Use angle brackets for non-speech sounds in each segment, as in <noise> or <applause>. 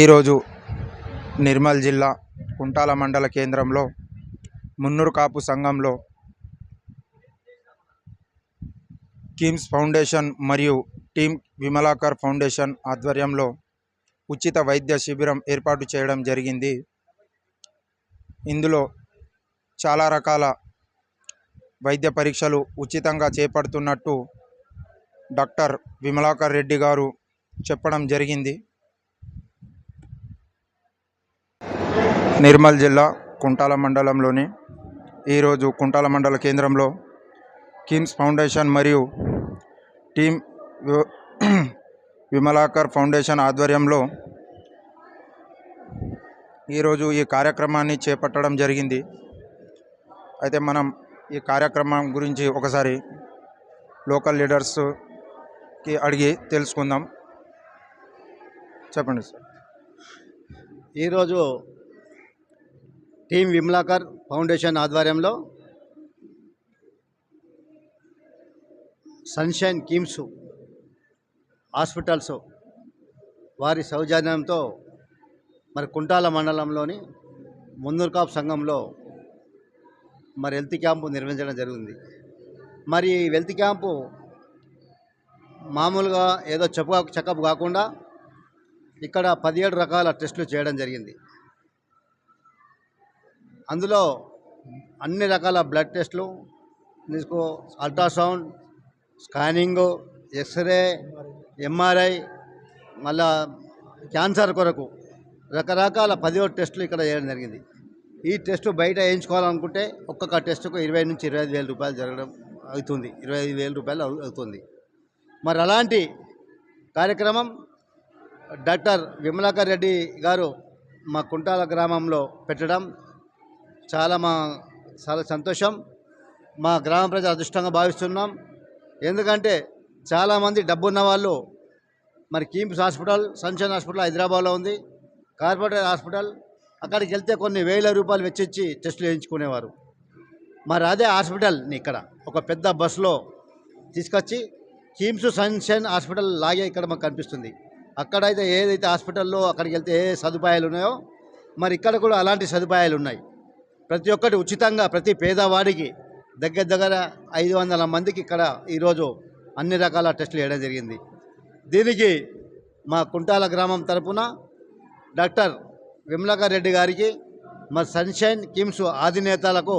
ఈరోజు నిర్మల్ జిల్లా కుంటాల మండల కేంద్రంలో మున్నూరు కాపు సంఘంలో కిమ్స్ ఫౌండేషన్ మరియు టీమ్ విమలాకర్ ఫౌండేషన్ ఆధ్వర్యంలో ఉచిత వైద్య శిబిరం ఏర్పాటు చేయడం జరిగింది. ఇందులో చాలా రకాల వైద్య పరీక్షలు ఉచితంగా చేపడుతున్నట్టు డాక్టర్ విమలాకర్ రెడ్డి గారు చెప్పడం జరిగింది. నిర్మల్ జిల్లా కుంటాల మండలంలోని ఈరోజు కుంటాల మండల కేంద్రంలో కిమ్స్ ఫౌండేషన్ మరియు టీమ్ <clears throat> విమలాకర్ ఫౌండేషన్ ఆధ్వర్యంలో ఈరోజు ఈ కార్యక్రమాన్ని చేపట్టడం జరిగింది. అయితే మనం ఈ కార్యక్రమం గురించి ఒకసారి లోకల్ లీడర్స్కి అడిగి తెలుసుకుందాం. చెప్పండి సార్. ఈరోజు టీం విమలాకర్ ఫౌండేషన్ ఆధ్వర్యంలో సన్షైన్ కిమ్స్ హాస్పిటల్స్ వారి సౌజన్యంతో మరి కుంటాల మండలంలోని మున్నూరుకాపు సంఘంలో మరి హెల్త్ క్యాంపు నిర్వహించడం జరిగింది. మరి ఈ హెల్త్ క్యాంపు మామూలుగా ఏదో చెప్పు చెకప్ కాకుండా ఇక్కడ పదిహేడు రకాల టెస్టులు చేయడం జరిగింది. అందులో అన్ని రకాల బ్లడ్ టెస్ట్లు నీకు అల్ట్రాసౌండ్ స్కానింగు ఎక్స్రే ఎంఆర్ఐ మళ్ళా క్యాన్సర్ కొరకు రకరకాల పదిహేడు టెస్టులు ఇక్కడ చేయడం జరిగింది. ఈ టెస్ట్ బయట వేయించుకోవాలనుకుంటే ఒక్కొక్క టెస్టుకు ఇరవై నుంచి ఇరవై ఐదు వేల రూపాయలు జరగడం అవుతుంది. ఇరవై ఐదు వేల రూపాయలు అవుతుంది. మరి అలాంటి కార్యక్రమం డాక్టర్ విమలాకర్ రెడ్డి గారు మా కుంటాల గ్రామంలో పెట్టడం చాలా మా చాలా సంతోషం. మా గ్రామ ప్రజలు అదృష్టంగా భావిస్తున్నాం. ఎందుకంటే చాలామంది డబ్బున్న వాళ్ళు మరి కిమ్స్ హాస్పిటల్ సన్షైన్ హాస్పిటల్ హైదరాబాద్లో ఉంది. కార్పొరేట్ హాస్పిటల్ అక్కడికి వెళ్తే కొన్ని వేల రూపాయలు వెచ్చించి టెస్టులు వేయించుకునేవారు మరి అదే హాస్పిటల్ని ఇక్కడ ఒక పెద్ద బస్సులో తీసుకొచ్చి కిమ్స్ సన్షైన్ హాస్పిటల్ లాగే ఇక్కడ మాకు కనిపిస్తుంది. అక్కడైతే ఏదైతే హాస్పిటల్లో అక్కడికి వెళ్తే ఏ సదుపాయాలు ఉన్నాయో మరి ఇక్కడ కూడా అలాంటి సదుపాయాలు ఉన్నాయి. ప్రతి ఒక్కటి ఉచితంగా ప్రతి పేదవాడికి దగ్గర దగ్గర ఐదు వందల మందికి ఇక్కడ ఈరోజు అన్ని రకాల టెస్టులు వేయడం జరిగింది. దీనికి మా కుంటాల గ్రామం తరపున డాక్టర్ విమలాకర్ రెడ్డి గారికి మరి సన్షైన్ కిమ్స్ ఆధినేతలకు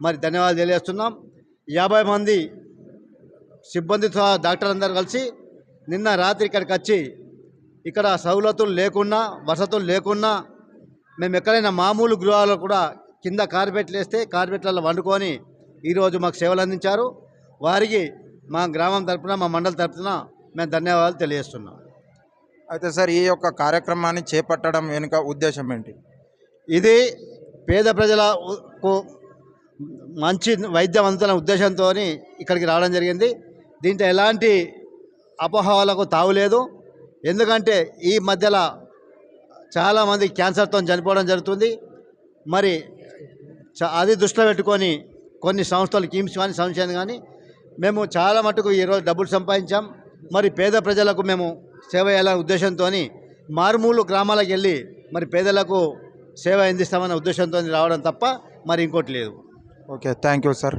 మరి ధన్యవాదాలు తెలియజేస్తున్నాం. యాభై మంది సిబ్బందితో డాక్టర్ అందరు కలిసి నిన్న రాత్రి ఇక్కడికి వచ్చి ఇక్కడ సౌలతులు లేకున్నా వసతులు లేకున్నా మేము ఎక్కడైనా మామూలు గృహాల్లో కూడా కింద కార్పెట్లు వేస్తే కార్పెట్లలో వండుకొని ఈరోజు మాకు సేవలు అందించారు. వారికి మా గ్రామం తరపున మా మండలి తరపున మేము ధన్యవాదాలు తెలియజేస్తున్నాం. అయితే సార్ ఈ యొక్క కార్యక్రమాన్ని చేపట్టడం వెనుక ఉద్దేశం ఏంటి? ఇది పేద ప్రజలకు మంచి వైద్యం అందుతున్న ఉద్దేశంతో ఇక్కడికి రావడం జరిగింది. దీంట్లో ఎలాంటి అపోహలకు తావులేదు ఎందుకంటే ఈ మధ్యలో చాలామంది క్యాన్సర్తో చనిపోవడం జరుగుతుంది. మరి అది దృష్టిలో పెట్టుకొని కొన్ని సంస్థలు కిమ్స్ కానీ సంస్థలు కానీ మేము చాలా మటుకు ఈరోజు డబ్బులు సంపాదించాం. మరి పేద ప్రజలకు మేము సేవ చేయాలనే ఉద్దేశంతో మారుమూలు గ్రామాలకు వెళ్ళి మరి పేదలకు సేవ అందిస్తామనే ఉద్దేశంతో రావడం తప్ప మరి ఇంకోటి లేదు. Okay thank you sir.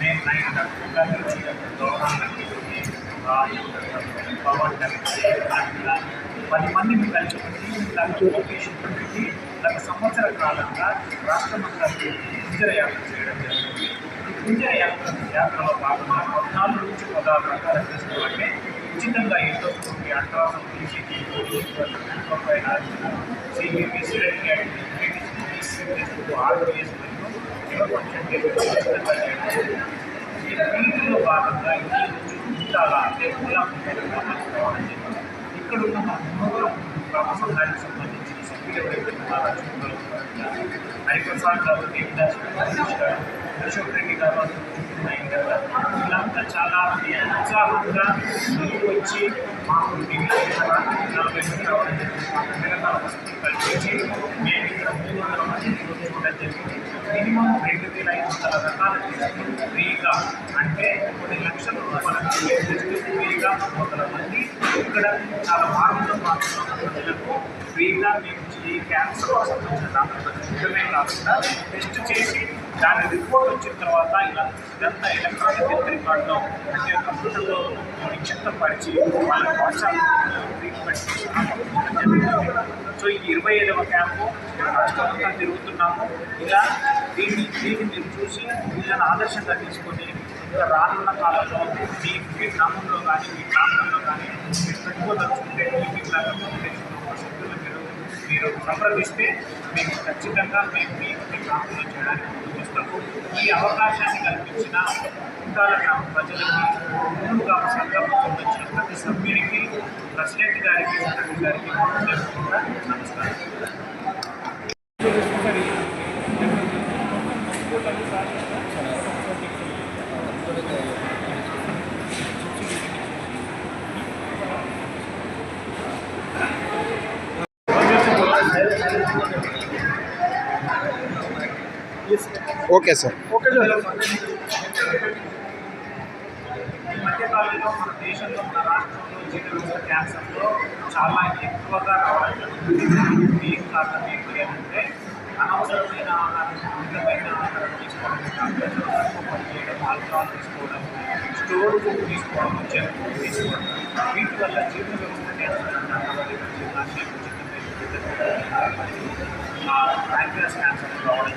నేను డాక్టర్ గారి నుంచి డాక్టర్ గౌరవాన్ని పది మందిని కలిసి ఒక లొకేషన్ పెట్టి గత సంవత్సర కాలంగా రాష్ట్రమంతా కుంజర యాత్ర చేయడం జరిగింది ఈ కుంజర యాత్ర యాత్రలో భాగంగా పద్నాలుగు నుంచి పదహారు రకాల టెస్టులు అంటే ఉచితంగా ఎండోస్కోపీ అల్ట్రాసౌండ్ ఈసీటీ సిబిపి సిరెట్ ఆర్డీఎస్ ఇక్కడ ఉన్న మన మూల గ్రామ సంఘానికి సంబంధించిన సభ్యులు ఎవరైతే ఉన్నారో చూడగలుగుతారు హరిప్రసాద్ గారు దేవిదాస్ గారు అశోక్ రెడ్డి గారు నాయక్ గారు వీళ్ళంతా చాలా ఉత్సాహంగా ముందుకు వచ్చి మాకు ఢిల్లీ నలభై మంది రావడం జరిగింది మాకు మిగతా వసతులు కల్పించి మేము ఇక్కడ మూడు వందల మంది చూడడం జరిగింది మినిమం రెండు వేల ఐదు వందల రకాల టెస్టులు ఫ్రీగా అంటే కొన్ని లక్షల రూపాయల టెస్టులు ఫ్రీగా వందల మంది ఇక్కడ చాలా మార్గంలో మాత్రం ప్రజలకు ఫ్రీగా మేము ఈ క్యాన్సర్ సంబంధించిన డాక్టర్లకు చూడమే కాకుండా టెస్ట్ చేసి దాని రిపోర్ట్ వచ్చిన తర్వాత ఇలా ఇదంతా ఎలక్ట్రానిక్ హెల్త్ రికార్డులో అంటే కంప్యూటర్లో నిక్షిప్తపరిచి వాళ్ళ వాట్సాప్ ట్రీట్మెంట్ సో ఈ ఇరవై ఐదవ క్యాంపు రాష్ట్రమంతా తిరుగుతున్నాము. ఇలా దీన్ని దీన్ని మీరు చూసి వీళ్ళని ఆదర్శంగా తీసుకొని రానున్న కాలంలో మీ మీ గ్రామంలో కానీ మీ ప్రాంతంలో కానీ మీరు పెట్టుకోదలుచుకుంటే మీటింగ్ లాగా మీరు మీరు సంప్రదిస్తే మీకు ఖచ్చితంగా మేము మీ మీ ప్రాంతంలో చేయడానికి ముందుకు వస్తాము. ఈ అవకాశాన్ని కల్పించిన కుంటాల గ్రామ ప్రజలకి మూడు గ్రామ సంఘంలో వచ్చిన ప్రతి సభ్యునికి ప్రెసిడెంట్ గారికి సెక్రటరీ గారికి కూడా నమస్కారం. ఓకే సార్ ఈ మధ్యకాలంలో మన దేశంలో మన రాష్ట్రంలో జీవిత క్యాన్సర్లో చాలా ఎక్కువగా రావడం జరుగుతుంది దీని కారణం ఏంటి అంటే అనవసరమైన ఆహారం పనిచేయడం తీసుకోవడం స్టోర్ బుక్ తీసుకోవడం జంక్ ఫుడ్ తీసుకోవడం వీటి వల్ల జీర్ణ వ్యవస్థ ఆ బ్యాంక్ క్యాన్సర్ రావడం